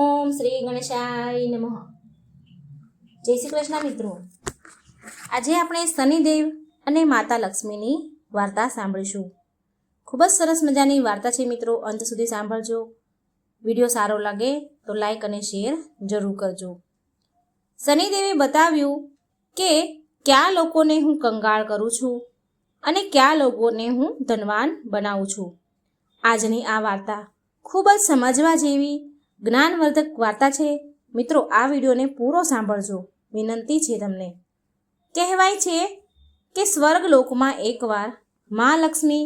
ઓમ શ્રી ગણેશાય નમઃ. જય શ્રી કૃષ્ણ મિત્રો. આજે આપણે શનિદેવ અને માતા લક્ષ્મીની વાર્તા સાંભળીશું. ખૂબ જ સરસ મજાની વાર્તા છે મિત્રો, અંત સુધી સાંભળજો. વીડિયો સારો લાગે તો લાઈક અને શેર જરૂર કરજો. શનિદેવે બતાવ્યું કે કયા લોકોને હું કંગાળ કરું છું અને કયા લોકોને હું ધનવાન બનાવું છું. આજની આ વાર્તા ખૂબ જ સમજવા જેવી જ્ઞાનવર્ધક વાર્તા છે. મિત્રો, આ વિડીયોને પૂરો સાંભળજો. વિનંતી છે તમને. કહેવાય છે કે સ્વર્ગ લોકમાં એકવાર મા લક્ષ્મી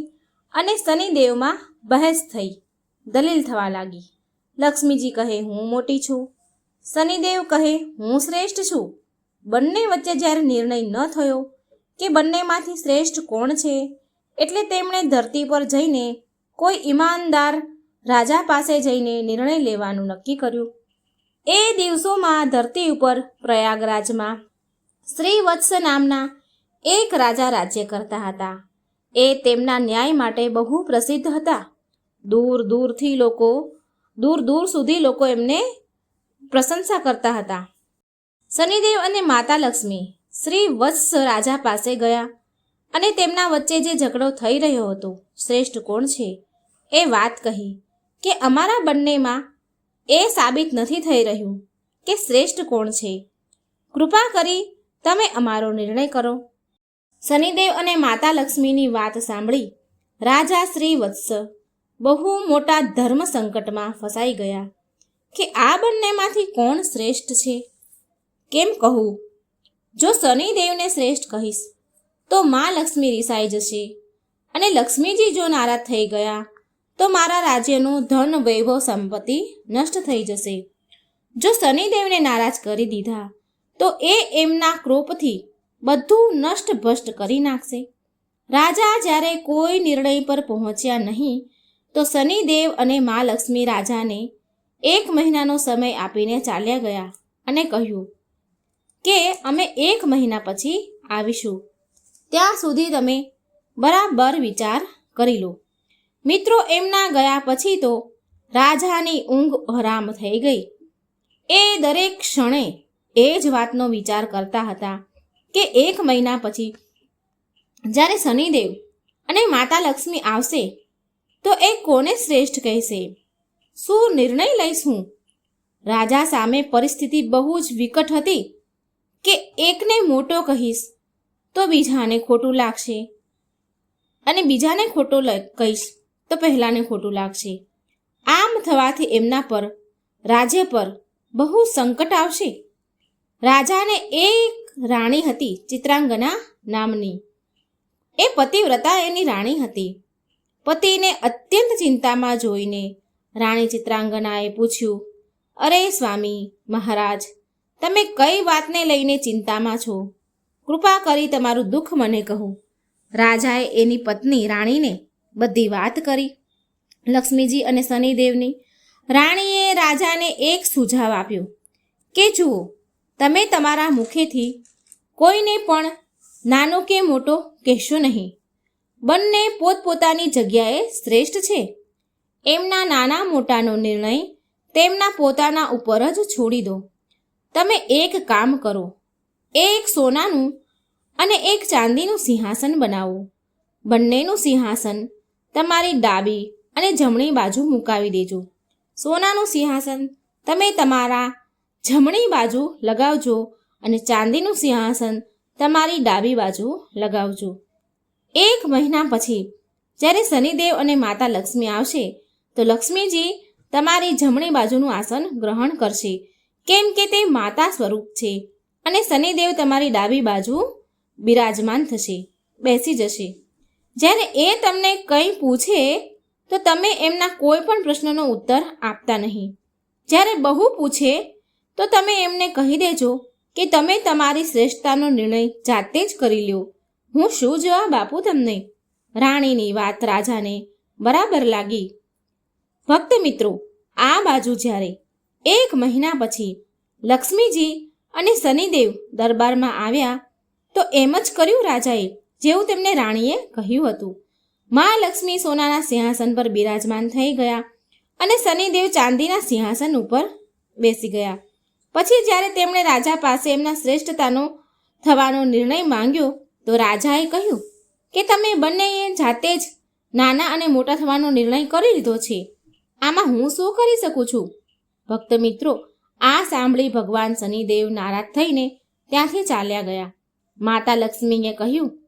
અને શનિદેવમાં બહેસ થઈ, દલીલ થવા લાગી. લક્ષ્મીજી કહે, હું મોટી છું. શનિદેવ કહે, હું શ્રેષ્ઠ છું. બંને વચ્ચે જ્યારે નિર્ણય ન થયો કે બંનેમાંથી શ્રેષ્ઠ કોણ છે, એટલે તેમણે ધરતી પર જઈને કોઈ ઈમાનદાર રાજા પાસે જઈને નિર્ણય લેવાનું નક્કી કર્યું. એ દિવસોમાં ધરતી ઉપર પ્રયાગરાજમાં શ્રીવત્સ નામના એક રાજા રાજ્ય કરતા હતા. એ તેમના ન્યાય માટે બહુ પ્રસિદ્ધ હતા. દૂર દૂરથી લોકો, દૂર દૂર સુધી લોકો એમને પ્રશંસા કરતા હતા. શનિદેવ અને માતા લક્ષ્મી શ્રી વત્સ રાજા પાસે ગયા અને તેમના વચ્ચે જે ઝઘડો થઈ રહ્યો હતો, શ્રેષ્ઠ કોણ છે? એ વાત કહી. કે અમારા બંનેમાં એ સાબિત નથી થઈ રહ્યું કે શ્રેષ્ઠ કોણ છે. કૃપા કરી તમે અમારો નિર્ણય કરો. શનિદેવ અને માતા લક્ષ્મીની વાત સાંભળી રાજા શ્રી વત્સ બહુ મોટા ધર્મ સંકટમાં ફસાઈ ગયા કે આ બંનેમાંથી કોણ શ્રેષ્ઠ છે? કેમ કહું? જો શનિદેવને શ્રેષ્ઠ કહીશ, તો મા લક્ષ્મી રિસાઈ જશે અને લક્ષ્મીજી જો નારાજ થઈ ગયા તો મારા રાજ્યનું ધન વૈભવ સંપત્તિ નષ્ટ થઈ જશે. જો શનિદેવને નારાજ કરી દીધા, તો એ એમના ક્રોપથી બધું નષ્ટ ભ્રષ્ટ કરી નાખશે. રાજા જ્યારે કોઈ નિર્ણય પર પહોંચ્યા નહીં, તો શનિદેવ અને મા લક્ષ્મી રાજાને એક મહિનાનો સમય આપીને ચાલ્યા ગયા અને કહ્યું કે અમે એક મહિના પછી આવીશું. ત્યાં સુધી તમે બરાબર વિચાર કરી લો. મિત્રો એમના ગયા પછી તો રાજાની ઊંઘ હરામ થઈ ગઈ. એ દરેક ક્ષણે એ જ વાતનો વિચાર કરતા હતા કે એક મહિના પછી જ્યારે શનિદેવ અને માતા લક્ષ્મી આવશે, તો એ કોને શ્રેષ્ઠ કહેશે? શું નિર્ણય લઈશ? હું રાજા સામે પરિસ્થિતિ બહુ જ વિકટ હતી કે એકને મોટો કહીશ તો બીજાને ખોટું લાગશે અને બીજાને ખોટો કહીશ. તો પહેલાંને ખોટું લાગશે. આમ થવાથી એમના પર, રાજ્ય પર બહુ સંકટ આવશે. રાજાને એક રાણી હતી ચિત્રાંગના નામની. એ પતિવ્રતા એની રાણી હતી. પતિને અત્યંત ચિંતામાં જોઈને રાણી ચિત્રાંગનાએ પૂછ્યું, અરે સ્વામી મહારાજ, તમે કઈ વાતને લઈને ચિંતામાં છો? કૃપા કરી તમારું દુઃખ મને કહો. રાજાએ એની પત્ની રાણીને બધી વાત કરી. લક્ષ્મીજી અને શનિદેવની રાણીએ રાજાને એક સુઝાવ આપ્યો કે, જુઓ, તમે તમારા મુખેથી કોઈને પણ નાનો કે મોટો કહેશો નહીં. બંને પોતપોતાની જગ્યાએ શ્રેષ્ઠ છે. એમના નાના મોટાનો નિર્ણય તેમના પોતાના ઉપર જ છોડી દો. તમે એક કામ કરો. એક સોનાનું અને એક ચાંદીનું સિંહાસન બનાવો. બંનેનું સિંહાસન તમારી ડાબી અને જમણી બાજુ મુકાવી દેજો. સોનાનું સિંહાસન તમે તમારા જમણી બાજુ લગાવજો અને ચાંદીનું સિંહાસન તમારી ડાબી બાજુ લગાવજો. એક મહિના પછી જ્યારે શનિદેવ અને માતા લક્ષ્મી આવશે, તો લક્ષ્મીજી તમારી જમણી બાજુનું આસન ગ્રહણ કરશે. કેમ કે તે માતા સ્વરૂપ છે અને શનિદેવ તમારી ડાબી બાજુ બિરાજમાન થશે, બેસી જશે. જ્યારે એ તમને કંઈ પૂછે, તો તમે એમના કોઈ પણ પ્રશ્નનો ઉત્તર આપતા નહીં. જ્યારે બહુ પૂછે, તો તમે એમને કહી દેજો કે તમે તમારી શ્રેષ્ઠતાનો નિર્ણય જાતે જ કરી લ્યો. હું શું જવાબ આપું તમને? રાણીની વાત રાજાને બરાબર લાગી. ભક્ત મિત્રો, આ બાજુ જ્યારે એક મહિના પછી લક્ષ્મીજી અને શનિદેવ દરબારમાં આવ્યા, તો એમ જ કર્યું રાજાએ જેવું તેમને રાણીએ કહ્યું હતું. મા લક્ષ્મી સોનાના સિંહાસન પર બિરાજમાન થઈ ગયા અને શનિદેવ ચાંદીના સિંહાસન ઉપર બેસી ગયા. પછી જ્યારે તેમણે રાજા પાસે એમના શ્રેષ્ઠતાનો થવાનો નિર્ણય માંગ્યો, તો રાજાએ કહ્યું કે તમે બંનેએ જાતે જ નાના અને મોટા થવાનો નિર્ણય કરી લીધો છે. આમાં હું શું કરી શકું છું? ભક્ત મિત્રો, આ સાંભળી ભગવાન શનિદેવ નારાજ થઈને ત્યાંથી ચાલ્યા ગયા. માતા લક્ષ્મીએ કહ્યું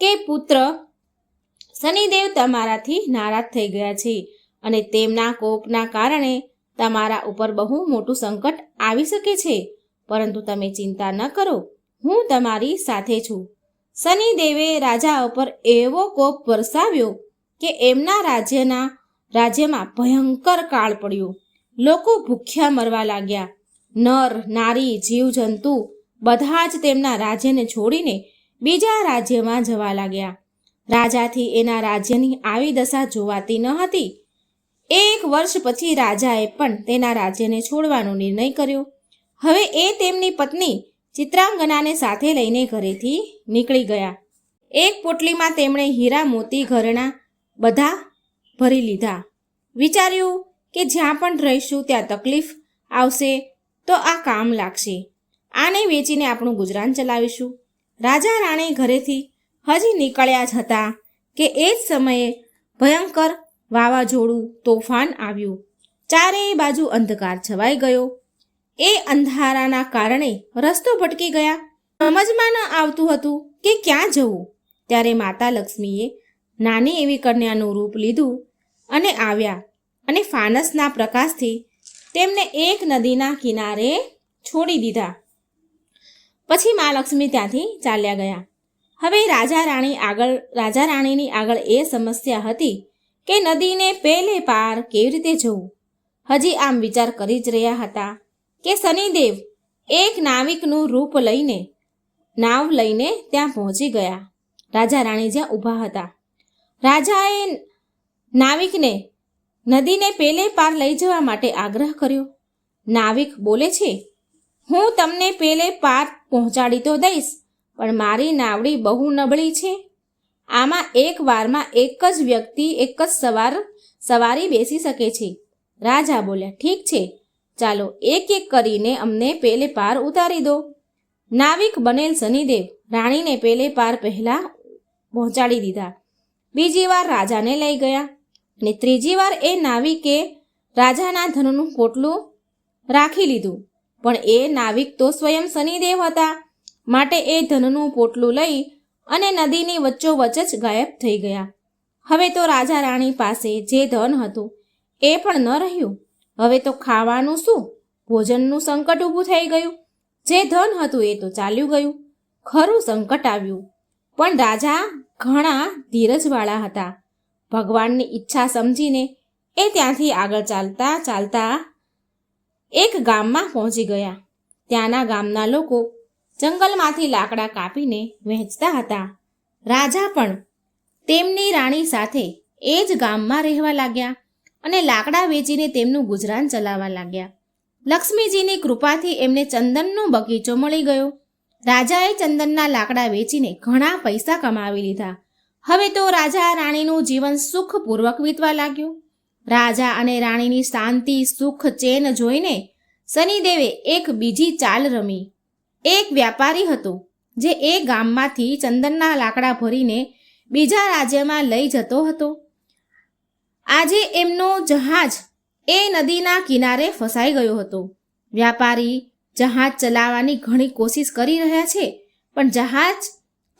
કે પુત્ર? શનિદેવ તમારાથી નારાજ થઈ ગયા છે અને તેમના કોપના કારણે તમારા ઉપર બહુ મોટું સંકટ આવી શકે છે. પરંતુ તમે ચિંતા ન કરો, હું તમારી સાથે છું. શનિદેવે રાજા ઉપર એવો કોપ વરસાવ્યો કે એમના રાજ્યના રાજ્યમાં ભયંકર કાળ પડ્યો. લોકો ભૂખ્યા મરવા લાગ્યા. નર, નારી, જીવજંતુ બધા જ તેમના રાજ્યને છોડીને બીજા રાજ્યમાં જવા લાગ્યા. રાજાથી એના રાજ્યની આવી દશા જોવાતી ન હતી. એક વર્ષ પછી રાજાએ પણ તેના રાજ્યને છોડવાનો નિર્ણય કર્યો. હવે એ તેમની પત્ની ચિત્રાંગનાને સાથે લઈને ઘરેથી નીકળી ગયા. એક પોટલીમાં તેમણે હીરા મોતી ઘરેણા બધા ભરી લીધા. વિચાર્યું કે જ્યાં પણ રહીશું ત્યાં તકલીફ આવશે તો આ કામ લાગશે. આને વેચીને આપણું ગુજરાન ચલાવીશું. રાજા રાણી ઘરેથી હજી નીકળ્યા જ હતા કે એ જ સમયે ભયંકર વાવાઝોડું તોફાન આવ્યું. ચારેય બાજુ અંધકાર છવાઈ ગયો. એ અંધારાના કારણે રસ્તો ભટકી ગયા. સમજમાં ન આવતું હતું કે ક્યાં જવું. ત્યારે માતા લક્ષ્મીએ નાની એવી કન્યાનું રૂપ લીધું અને આવ્યા અને ફાનસના પ્રકાશથી તેમને એક નદીના કિનારે છોડી દીધા. પછી મા લક્ષ્મી ત્યાંથી ચાલ્યા ગયા. હવે રાજા રાણી આગળ, રાજા રાણીની આગળ એ સમસ્યા હતી કે નદીને પેલે પાર કેવી રીતે જવું? હજી આમ વિચાર કરી જ રહ્યા હતા કે શનિદેવ એક નાવિકનું રૂપ લઈને, નાવ લઈને ત્યાં પહોંચી ગયા. રાજા રાણી જ્યાં ઊભા હતા. રાજાએ નાવિકને નદીને પેલે પાર લઈ જવા માટે આગ્રહ કર્યો. નાવિક બોલે છે હું તમને પેલે પાર પહોંચાડી તો દઈશ, પણ મારી નાવડી બહુ નબળી છે. આમાં એક વારમાં એક જ વ્યક્તિ એક જ સવાર, સવારી બેસી શકે છે. રાજા બોલ્યા, ઠીક છે. ચાલો એક એક કરીને અમને પેલે પાર ઉતારી દો. નાવિક બનેલ શનિદેવ રાણીને પેલે પાર પહેલા પહોંચાડી દીધા. બીજી વાર રાજાને લઈ ગયા અને ત્રીજી વાર એ નાવિકે રાજાના ધનનું પોટલું રાખી લીધું. પણ એ નાવિક તો સ્વયં શનિદેવ હતા. માટે એ ધનનું પોટલું લઈ અને નદીની વચ્ચોવચ જ ગાયબ થઈ ગયા. હવે તો રાજા રાણી પાસે જે ધન હતું, એ પણ ન રહ્યું. હવે તો ખાવાનું શું? ભોજનનું સંકટ ઊભું થઈ ગયું. જે ધન હતું એ તો ચાલ્યું ગયું. ખરું સંકટ આવ્યું. પણ રાજા ઘણા ધીરજવાળા હતા. ભગવાનની ઈચ્છા સમજીને એ ત્યાંથી આગળ ચાલતા ચાલતા એક ગામમાં પહોંચી ગયા. ત્યાંના ગામના લોકો જંગલમાંથી લાકડા કાપીને વહેંચતા હતા. રાજા પણ તેમની રાણી સાથે એ જ ગામમાં રહેવા લાગ્યા અને લાકડા વેચીને તેમનું ગુજરાન ચલાવવા લાગ્યા. લક્ષ્મીજીની કૃપાથી એમને ચંદનનો બગીચો મળી ગયો. રાજાએ ચંદનના લાકડા વેચીને ઘણા પૈસા કમાવી લીધા. હવે તો રાજા રાણીનું જીવન સુખપૂર્વક વીતવા લાગ્યું. રાજા અને રાણીની શાંતિ, સુખ, ચેન જોઈને શનિદેવે એક બીજી ચાલ રમી. એક વ્યાપારી હતો જે એ ગામમાંથી ચંદનના લાકડા ભરીને બીજા રાજ્યમાં લઈ જતો હતો. આજે એમનો જહાજ એ નદીના કિનારે ફસાઈ ગયો હતો. વ્યાપારી જહાજ ચલાવવાની ઘણી કોશિશ કરી રહ્યા છે, પણ જહાજ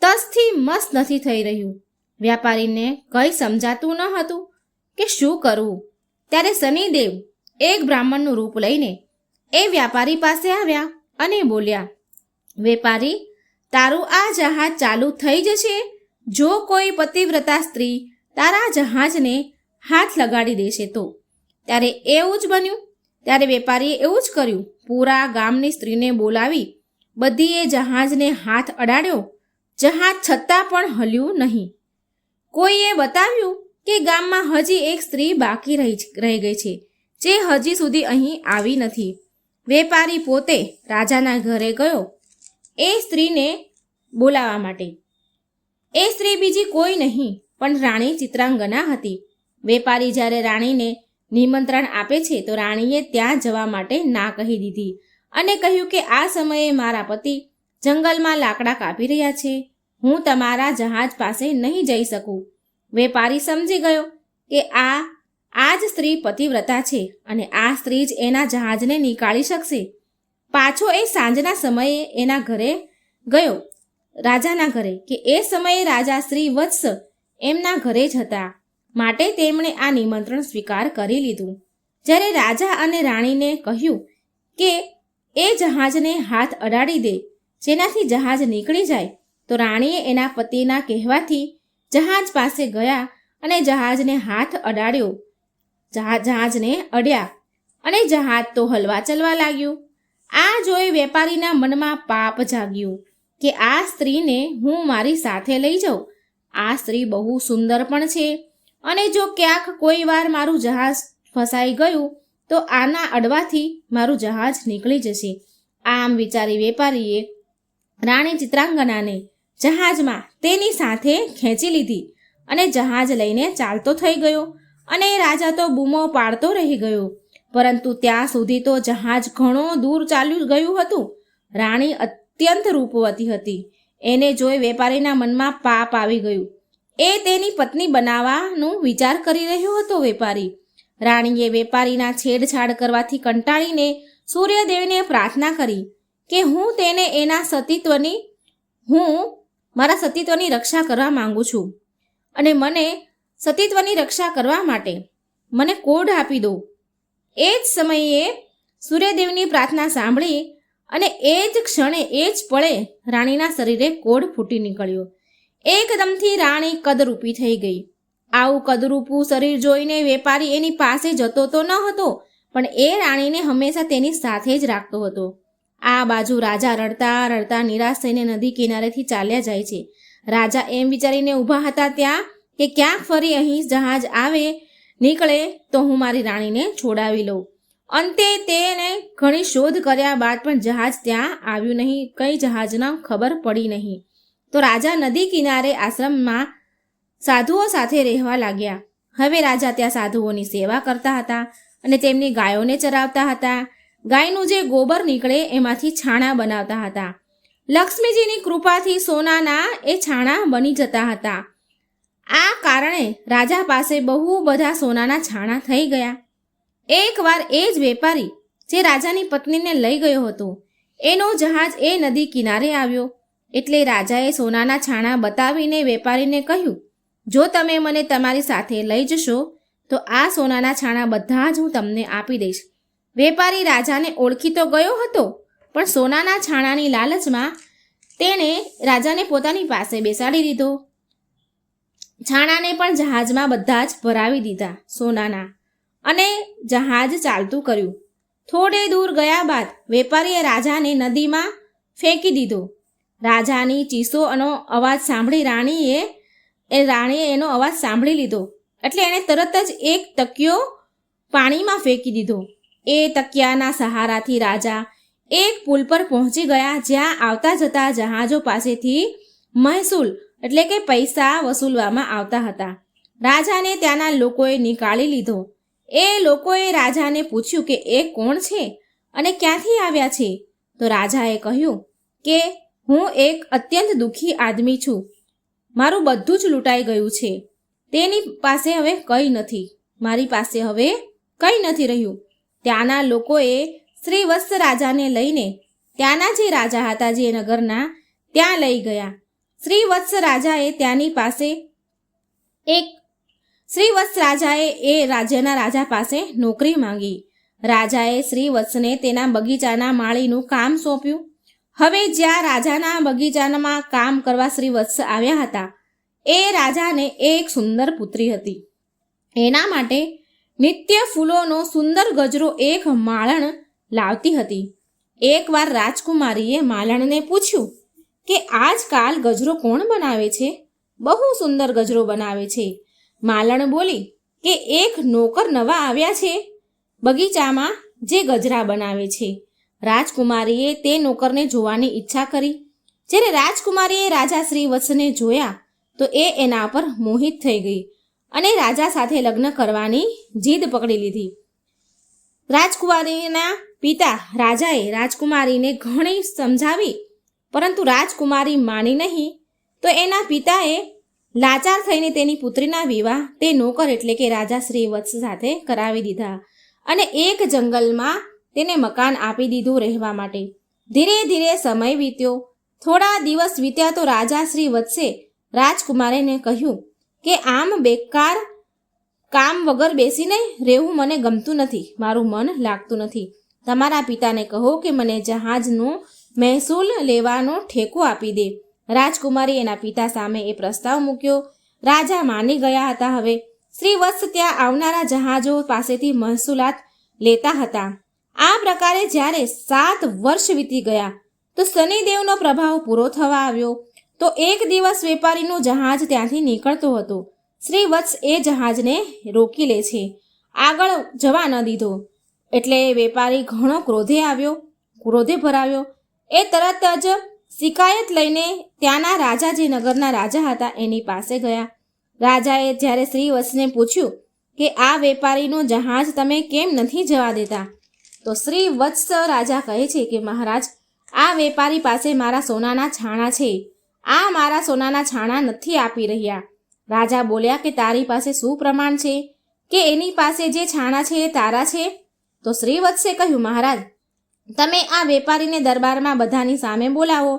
તસથી મસ્ત નથી થઈ રહ્યું. વ્યાપારીને કંઈ સમજાતું ન હતું. કે શું કરવું ત્યારે શનિદેવ એક બ્રાહ્મણનું રૂપ લઈને એ વ્યાપારી પાસે આવ્યા અને બોલ્યા, વેપારી, તારું આ જહાજ ચાલુ થઈ જશે? જો કોઈ પતિવ્રતા સ્ત્રી તારા જહાજને હાથ લગાડી દેશે તો? ત્યારે એવું જ બન્યું. ત્યારે વેપારીએ એવું જ કર્યું. પૂરા ગામની સ્ત્રીને બોલાવી બધીએ જહાજને હાથ અડાડ્યો. જહાજ છતાં પણ હલ્યું નહીં. કોઈએ બતાવ્યું કે ગામમાં હજી એક સ્ત્રી બાકી રહી રહી ગઈ છે, જે હજી સુધી અહીં આવી નથી. વેપારી પોતે રાજાના ઘરે ગયો એ સ્ત્રીને બોલાવવા માટે. એ સ્ત્રી બીજી કોઈ નહીં, પણ રાણી ચિત્રાંગના હતી. વેપારી જ્યારે રાણીને નિમંત્રણ આપે છે, તો રાણીએ ત્યાં જવા માટે ના કહી દીધી અને કહ્યું કે આ સમયે મારા પતિ જંગલમાં લાકડા કાપી રહ્યા છે. હું તમારા જહાજ પાસે નહીં જઈ શકું. વેપારી સમજી ગયો કે આ આ જ સ્ત્રી પતિવ્રતા છે અને આ સ્ત્રી જ એના જહાજને નીકાળી શકશે. પાછો એ સાંજના સમયે એના ઘરે ગયો. રાજાના ઘરે કે એ સમયે રાજા શ્રી વત્સ એમના ઘરે જ હતા. માટે તેમણે આ નિમંત્રણ સ્વીકાર કરી લીધું. જ્યારે રાજા અને રાણીને કહ્યું કે એ જહાજને હાથ અડાડી દે, જેનાથી જહાજ નીકળી જાય, તો રાણીએ એના પતિના કહેવાથી જહાજ પાસે ગયા અને જહાજને હાથ અડાડ્યો. જહા- જહાજને અડ્યા અને જહાજ તો હલવા ચલવા લાગ્યું. આ જોઈ વેપારીના મનમાં પાપ જાગ્યું કે આ સ્ત્રીને હું મારી સાથે લઈ જાઉં. આ સ્ત્રી બહુ સુંદર પણ છે અને જો ક્યાંક કોઈ વાર મારું જહાજ ફસાઈ ગયું તો આના અડવાથી મારું જહાજ નીકળી જશે. આમ વિચારી વેપારીએ રાણી ચિત્રાંગનાને જહાજમાં તેની સાથે ખેંચી લીધી અને જહાજ લઈને ચાલતો થઈ ગયો અને રાજા તો બૂમો પાડતો રહી ગયો. પરંતુ ત્યાં સુધી તો જહાજ ઘણો દૂર ચાલ્યું ગયું હતું. રાણી અત્યંત રૂપવતી હતી. એને જોઈ વેપારીના મનમાં પાપ આવી ગયું. એ તેની પત્ની બનાવવાનું વિચાર કરી રહ્યો હતો વેપારી. રાણીએ વેપારીના છેડછાડ કરવાથી કંટાળીને સૂર્યદેવને પ્રાર્થના કરી કે હું તેને એના સતીત્વની, હું મારા સતીત્વની રક્ષા કરવા માંગુ છું. અને મને સતીત્વની રક્ષા કરવા માટે મને કોડ આપી દો. એ જ સમયે સૂર્યદેવની પ્રાર્થના સાંભળી અને એ જ ક્ષણે એ જ પળે રાણીના શરીરે કોડ ફૂટી નીકળ્યો. એકદમથી રાણી કદરૂપી થઈ ગઈ. આવું કદરૂપું શરીર જોઈને વેપારી એની પાસે જતો તો ન હતો, પણ એ રાણીને હંમેશા તેની સાથે જ રાખતો હતો. આ બાજુ રાજા રડતા રડતા નિરાશ થઈને નદી કિનારેથી ચાલ્યા જાય છે. રાજા એમ વિચારીને ઊભા હતા ત્યાં કે ક્યાંક ફરી અહીં જહાજ આવે, નીકળે તો હું મારી રાણીને છોડાવી લઉં. અંતે તેને ઘણી શોધ કર્યા બાદ પણ જહાજ ત્યાં આવ્યું નહીં, કઈ જહાજના ખબર પડી નહીં. તો રાજા નદી કિનારે આશ્રમમાં સાધુઓ સાથે રહેવા લાગ્યા. હવે રાજા ત્યાં સાધુઓની સેવા કરતા હતા અને તેમની ગાયોને ચરાવતા હતા. ગાયનું જે ગોબર નીકળે એમાંથી છાણા બનાવતા હતા. લક્ષ્મીજીની કૃપાથી સોનાના એ છાણા બની જતા હતા. આ કારણે રાજા પાસે બહુ બધા સોનાના છાણા થઈ ગયા. એકવાર એ જ વેપારી જે રાજાની પત્નીને લઈ ગયો હતો, એનો જહાજ એ નદી કિનારે આવ્યો. એટલે રાજાએ સોનાના છાણા બતાવીને વેપારીને કહ્યું, જો તમે મને તમારી સાથે લઈ જશો, તો આ સોનાના છાણા બધા જ હું તમને આપી દઈશ. વેપારી રાજાને ઓળખી તો ગયો હતો, પણ સોનાના છાણાની લાલચમાં તેણે રાજાને પોતાની પાસે બેસાડી દીધો. છાણાને પણ જહાજમાં બધા જ ભરાવી દીધા સોનાના અને જહાજ ચાલતું કર્યું. થોડે દૂર ગયા બાદ વેપારીએ રાજાને નદીમાં ફેંકી દીધો. રાજાની ચીસોનો અવાજ સાંભળી રાણીએ, એ રાણીએ એનો અવાજ સાંભળી લીધો, એટલે એણે તરત જ એક તકિયો પાણીમાં ફેંકી દીધો. એ તકિયાના સહારાથી રાજા એક પુલ પર પહોંચી ગયા જ્યાં આવતા જતા જહાજો પાસેથી મહેસૂલ એટલે કે પૈસા વસૂલવામાં આવતા હતા. રાજાને ત્યાંના લોકોએ નીકાળી લીધો. એ લોકોએ રાજાને પૂછ્યું કે એ કોણ છે અને ક્યાંથી આવ્યા છે? તો રાજાએ કહ્યું કે હું એક અત્યંત દુઃખી આદમી છું. મારું બધું જ લૂંટાઈ ગયું છે. તેની પાસે હવે કંઈ નથી. મારી પાસે હવે કંઈ નથી રહ્યું. ત્યાંના લોકોએ શ્રી વત્સ રાજાને લઈને ત્યાંના જે રાજા હતા જે નગરના, ત્યાં લઈ ગયા. શ્રી વત્સ રાજાએ ત્યાંની પાસે એક શ્રી વત્સ રાજાએ એ રાજ્યના રાજા પાસે નોકરી માંગી. રાજાએ શ્રી વત્સને તેના બગીચાના માળીનું કામ સોંપ્યું. હવે જ્યાં રાજાના બગીચામાં કામ કરવા શ્રી વત્સ આવ્યા હતા, એ રાજાને એક સુંદર પુત્રી હતી. એના માટે નિત્ય ફૂલોનો સુંદર ગજરો એક માળણ લાવતી હતી. એકવાર રાજકુમારીએ માલણને પૂછ્યું કે આજકાલ ગજરો કોણ બનાવે છે? બહુ સુંદર ગજરો બનાવે છે. માલણ બોલી કે એક નોકર નવા આવ્યા છે. બગીચામાં જે ગજરા બનાવે છે. રાજકુમારીએ તે નોકરને જોવાની ઈચ્છા કરી. જ્યારે રાજકુમારીએ રાજા શ્રી વત્સને જોયા તો એ એના પર મોહિત થઈ ગઈ. અને રાજા સાથે લગ્ન કરવાની જીદ પકડી લીધી. રાજકુમારીના પિતા રાજાએ રાજકુમારીને ઘણી સમજાવી, પરંતુ રાજકુમારી માની નહીં, તો એના પિતાએ લાચાર થઈને તેની પુત્રીના વિવાહ તે નોકર એટલે કે રાજા શ્રી વત્સ સાથે કરાવી દીધા અને એક જંગલમાં તેને મકાન આપી દીધું રહેવા માટે. ધીરે ધીરે સમય વીત્યો. થોડા દિવસ વીત્યા તો રાજા શ્રી વત્સે રાજકુમારીને કહ્યું કે આમ બેકાર કામ વગર બેસીને રહેવું મને ગમતું નથી, મારું મન લાગતું નથી. તમારા પિતાને કહો કે મને જહાજનો મહેસૂલ લેવાનો ઠેકો આપી દે. રાજકુમારી એના પિતા સામે એ પ્રસ્તાવ મૂક્યો. રાજા માની ગયા હતા હવે. શ્રી વત્સ ત્યાં આવનારા જહાજો પાસેથી મહેસૂલાત લેતા હતા. આ પ્રકારે જ્યારે સાત વર્ષ વીતી ગયા, તો શનિદેવનો પ્રભાવ પૂરો થવા આવ્યો. તો એક દિવસ વેપારીનું જહાજ ત્યાંથી નીકળતો હતો. શ્રી વત્સ એ જહાજને રોકી લે છે. આગળ જવા ન દીધો. એટલે વેપારી ઘણો ક્રોધે આવ્યો, ક્રોધે ભરાવ્યો. એ તરત જ શિકાયત લઈને ત્યાંના રાજા જે નગરના રાજા હતા એની પાસે ગયા. રાજાએ જ્યારે શ્રી વત્સને પૂછ્યું કે આ વેપારીનું જહાજ તમે કેમ નથી જવા દેતા? તો શ્રી વત્સ રાજા કહે છે કે મહારાજ, આ વેપારી પાસે મારા સોનાના છાણા છે. આ મારા સોનાના છાણા નથી આપી રહ્યા. રાજા બોલ્યા કે તારી પાસે શું પ્રમાણ છે? કે એની પાસે જે છાણા છે એ તારા છે? તો શ્રીવત્સે કહ્યું, મહારાજ, તમે આ વેપારીને દરબારમાં બધાની સામે બોલાવો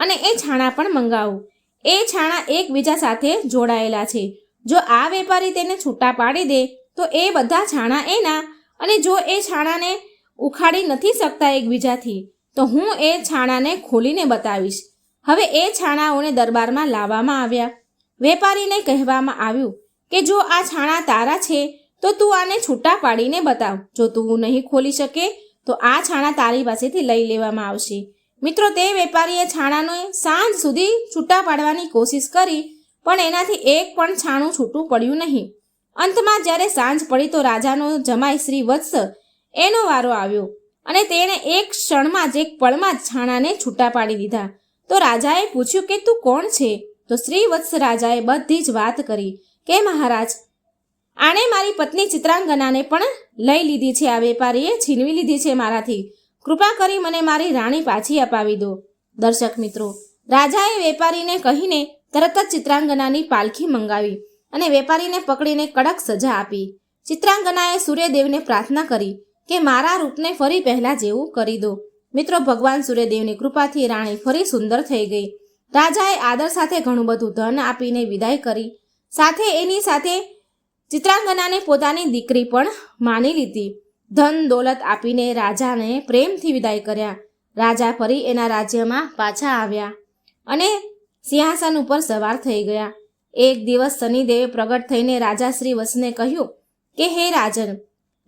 અને એ છાણા પણ મંગાવો. એ છાણા એકબીજા સાથે જોડાયેલા છે. જો આ વેપારી તેને છૂટા પાડી દે, તો એ બધા છાણા એના અને જો એ છાણાને ઉખાડી નથી શકતા એકબીજાથી, તો હું એ છાણાને ખોલીને બતાવીશ. હવે એ છાણાઓને દરબારમાં લાવવામાં આવ્યા. વેપારીને કહેવામાં આવ્યું કે, જો આ છાણા તારા છે, તો તું આને છૂટા પાડીને બતાવ. જો તું નહીં ખોલી શકે, તો આ છાણા તારી પાસેથી લઈ લેવામાં આવશે. મિત્રો, તે વેપારીએ છાણાને સાંજ સુધી છૂટા પાડવાની કોશિશ કરી, પણ એનાથી એક પણ છાણું છૂટું પડ્યું નહીં. અંતમાં જ્યારે સાંજ પડી તો રાજાનો જમાઈ શ્રી વત્સ એનો વારો આવ્યો અને તેણે એક ક્ષણમાં જ એક પળમાં જ છાણાને છૂટા પાડી દીધા. તો રાજાએ પૂછ્યું કે તું કોણ છે? તો શ્રીવત્સ રાજાએ બધી જ વાત કરી. કે મહારાજ, આણે મારી પત્ની ચિત્રાંગનાને પણ લઈ લીધી છે, આ વેપારીએ છીનવી લીધી છે મારાથી. કૃપા કરી મને મારી રાણી પાછી અપાવી દો. દર્શક મિત્રો, રાજાએ વેપારીને કહીને તરત જ ચિત્રાંગનાની પાલખી મંગાવી અને વેપારીને પકડીને કડક સજા આપી. ચિત્રાંગનાએ સૂર્યદેવને પ્રાર્થના કરી કે મારા રૂપને ફરી પહેલા જેવું કરી દો. મિત્રો, ભગવાન સૂર્યદેવની કૃપાથી રાણી ફરી સુંદર થઈ ગઈ. રાજાએ આદર સાથે ઘણું બધું ધન આપીને વિદાય કરી. સાથે એની સાથે ચિત્રાંગનાને પોતાની દીકરી પણ માની લીધી. ધન દોલત આપીને રાજાને પ્રેમથી વિદાય કર્યા. રાજા ફરી એના રાજ્યમાં પાછા આવ્યા અને સિંહાસન ઉપર સવાર થઈ ગયા. એક દિવસ શનિદેવે પ્રગટ થઈને રાજા શ્રી વસને કહ્યું કે, હે રાજન,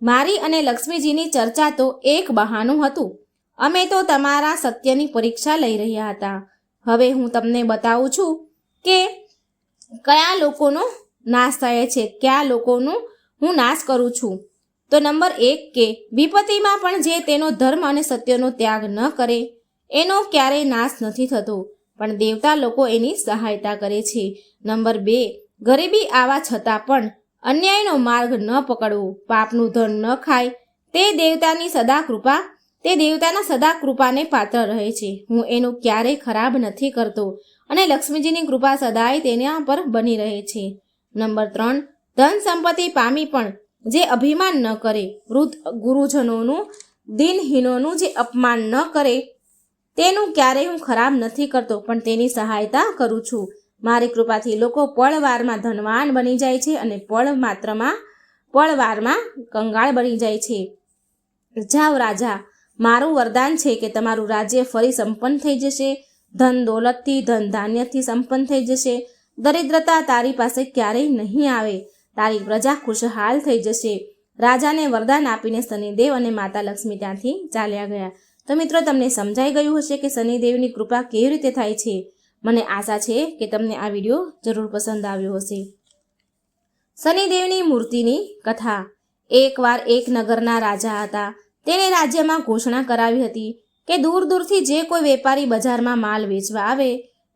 મારી અને લક્ષ્મીજીની ચર્ચા તો એક બહાનું હતું. અમે તો તમારા સત્યની પરીક્ષા લઈ રહ્યા હતા. હવે હું તમને બતાવું છું કે કયા લોકોનો નાશ થાય છે, કયા લોકોનું હું નાશ કરું છું. તો નંબર એક કે વિપત્તિમાં પણ જે તેનો ધર્મ અને સત્યનો ત્યાગ ન કરે, એનો ક્યારેય નાશ નથી થતો, પણ દેવતા લોકો એની સહાયતા કરે છે. નંબર બે, ગરીબી આવા છતાં પણ અન્યાયનો માર્ગ ન પકડવો, પાપનું ધન ન ખાય, તે દેવતાની સદા કૃપા તે દેવતાના સદા કૃપાને પાત્ર રહે છે. હું એનું ક્યારેય ખરાબ નથી કરતો અને લક્ષ્મીજીની કૃપા સદાય તેના પર બની રહે છે. નંબર ત્રણ, ધન સંપત્તિ પામી પણ જે અભિમાન ન કરે, વૃદ્ધ ગુરુજનોનું, દિનહીનોનું જે અપમાન ન કરે, તેનું ક્યારેય હું ખરાબ નથી કરતો, પણ તેની સહાયતા કરું છું. મારી કૃપાથી લોકો પળવારમાં ધનવાન બની જાય છે અને પળ માત્રમાં, પળવારમાં કંગાળ બની જાય છે. જાઓ રાજા મારું વરદાન છે કે તમારું રાજ્ય ફરી સંપન્ન થઈ જશે. ધન દોલતથી, ધન ધાન્યથી સંપન્ન થઈ જશે. દરિદ્રતા તારી પાસે ક્યારેય નહીં આવે. તારી પ્રજા ખુશહાલ થઈ જશે. રાજાને વરદાન આપીને શનિદેવ અને માતા લક્ષ્મી ત્યાંથી ચાલ્યા ગયા. તો મિત્રો, તમને સમજાઈ ગયું હશે કે શનિદેવની કૃપા કેવી રીતે થાય છે. મને આશા છે કે તમને આ વીડિયો જરૂર પસંદ આવ્યો હશે. શનિદેવની મૂર્તિની કથા. એકવાર એક નગરના રાજા હતા. તેણે રાજ્યમાં ઘોષણા કરાવી હતી કે દૂર દૂરથી જે કોઈ વેપારી બજારમાં માલ વેચવા આવે,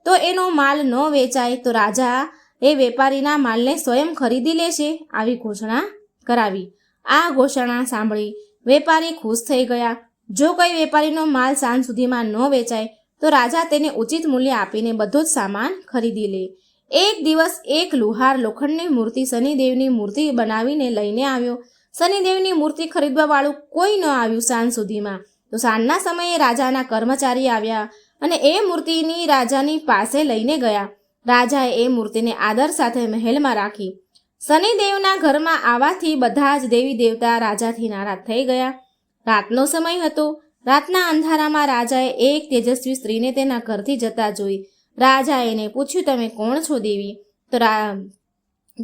તો એનો માલ ન વેચાય તો રાજા એ વેપારીના માલને સ્વયં ખરીદી લેશે આવી ઘોષણા કરાવી. આ ઘોષણા સાંભળી વેપારી ખુશ થઈ ગયા. જો કોઈ વેપારીનો માલ સાંજ સુધીમાં ન વેચાય, તો રાજા તેને ઉચિત મૂલ્ય આપીને બધો જ સામાન ખરીદી લે. એક દિવસ એક લુહાર લોખંડની મૂર્તિ શનિદેવની મૂર્તિ બનાવીને લઈને આવ્યો. શનિદેવની મૂર્તિ ખરીદવા વાળું કોઈ ન આવ્યું સાંજ સુધીમાં. તો સાંજના સમયે રાજાના કર્મચારી આવ્યા અને એ મૂર્તિની રાજાની પાસે લઈને ગયા. રાજાએ એ મૂર્તિને આદર સાથે મહેલમાં રાખી. શનિદેવના ઘરમાં આવવાથી બધા જ દેવી દેવતા રાજાથી નારાજ થઈ ગયા. રાતનો સમય હતો. રાતના અંધારામાં રાજાએ એક તેજસ્વી સ્ત્રીને તેના ઘરથી જતા જોઈ. રાજાએ એને પૂછ્યું, તમે કોણ છો દેવી? તો રા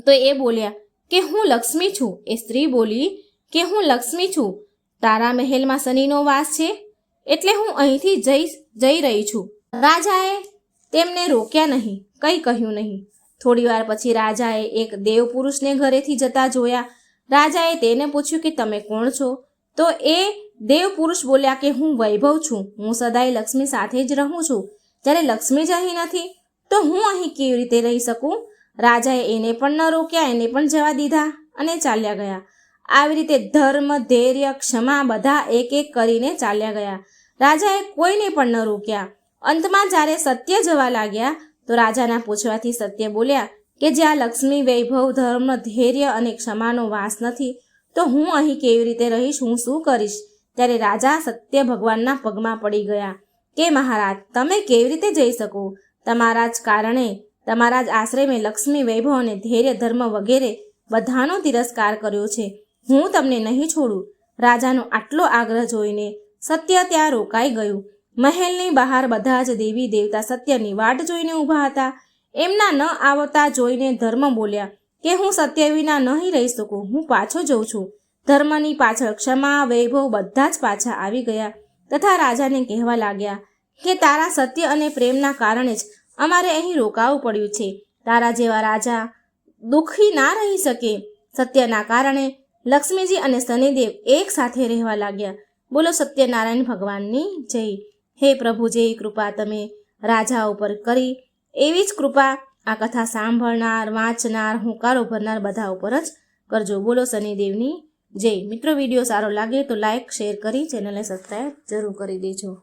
તો એ બોલ્યા કે હું લક્ષ્મી છું? એ સ્ત્રી બોલી, કે હું લક્ષ્મી છું? તારા મહેલમાં શનિનો વાસ છે? એટલે હું અહીંથી જઈ જઈ રહી છું. રાજાએ તેમને રોક્યા નહીં, કંઈ કહ્યું નહીં. થોડીવાર પછી રાજાએ એક દેવ પુરુષને ઘરેથી જતા જોયા. રાજાએ તેને પૂછ્યું કે તમે કોણ છો? તો એ દેવ પુરુષ બોલ્યા કે હું વૈભવ છું. હું સદાય લક્ષ્મી સાથે જ રહું છું. જ્યારે લક્ષ્મી જ અહીં નથી, તો હું અહીં કેવી રીતે રહી શકું? રાજાએ એને પણ ન રોક્યા, એને પણ જવા દીધા અને ચાલ્યા ગયા. આવી રીતે ધર્મ, ધૈર્ય, ક્ષમા બધા એક એક કરીને ચાલ્યા ગયા. રાજાએ કોઈને પણ ન રોક્યા. અંતમાં જ્યારે સત્ય જવા લાગ્યા, તો રાજાના પૂછવાથી સત્ય બોલ્યા કે જ્યાં લક્ષ્મી વૈભવ ધર્મ ધૈર્ય અને ક્ષમાનો વાસ નથી, તો હું અહીં કેવી રીતે રહીશ? હું શું કરીશ? ત્યારે રાજા સત્ય ભગવાનના પગમાં પડી ગયા કે, મહારાજ, તમે કેવી રીતે જઈ શકો? તમારા જ કારણે તમારા જ આશ્રય મેં લક્ષ્મી, વૈભવ અને ધૈર્ય ધર્મ વગેરે બધાનો તિરસ્કાર કર્યો છે. હું તમને નહીં છોડું. રાજાનો આટલો આગ્રહ જોઈને સત્ય ત્યાં રોકાઈ ગયું. મહેલની બહાર બધા જ દેવી દેવતા સત્યની વાટ જોઈને ઊભા હતા. એમના ન આવતા જોઈને ધર્મ બોલ્યા કે હું સત્ય વિના નહીં રહી શકું. હું પાછો જઉં છું. ધર્મની પાછળ ક્ષમા, વૈભવ બધા જ પાછા આવી ગયા તથા રાજાને કહેવા લાગ્યા કે તારા સત્ય અને પ્રેમના કારણે જ અમારે અહીં રોકાવું પડ્યું છે. તારા જેવા રાજા દુઃખી ના રહી શકે. સત્યના કારણે લક્ષ્મીજી અને શનિદેવ એક સાથે રહેવા લાગ્યા. બોલો, સત્યનારાયણ ભગવાનની જય. હે પ્રભુ, જે કૃપા તમે રાજા ઉપર કરી, એવી જ કૃપા આ કથા સાંભળનાર, વાંચનાર, હુંકારો ભરનાર બધા ઉપર જ કરજો. બોલો, શનિદેવની જય. મિત્રો, વીડિયો સારો લાગે તો લાઇક શેર કરી, ચેનલને સબસ્ક્રાઈબ જરૂર કરી દેજો.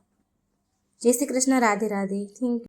જય શ્રી કૃષ્ણ. રાધે રાધે. થેન્ક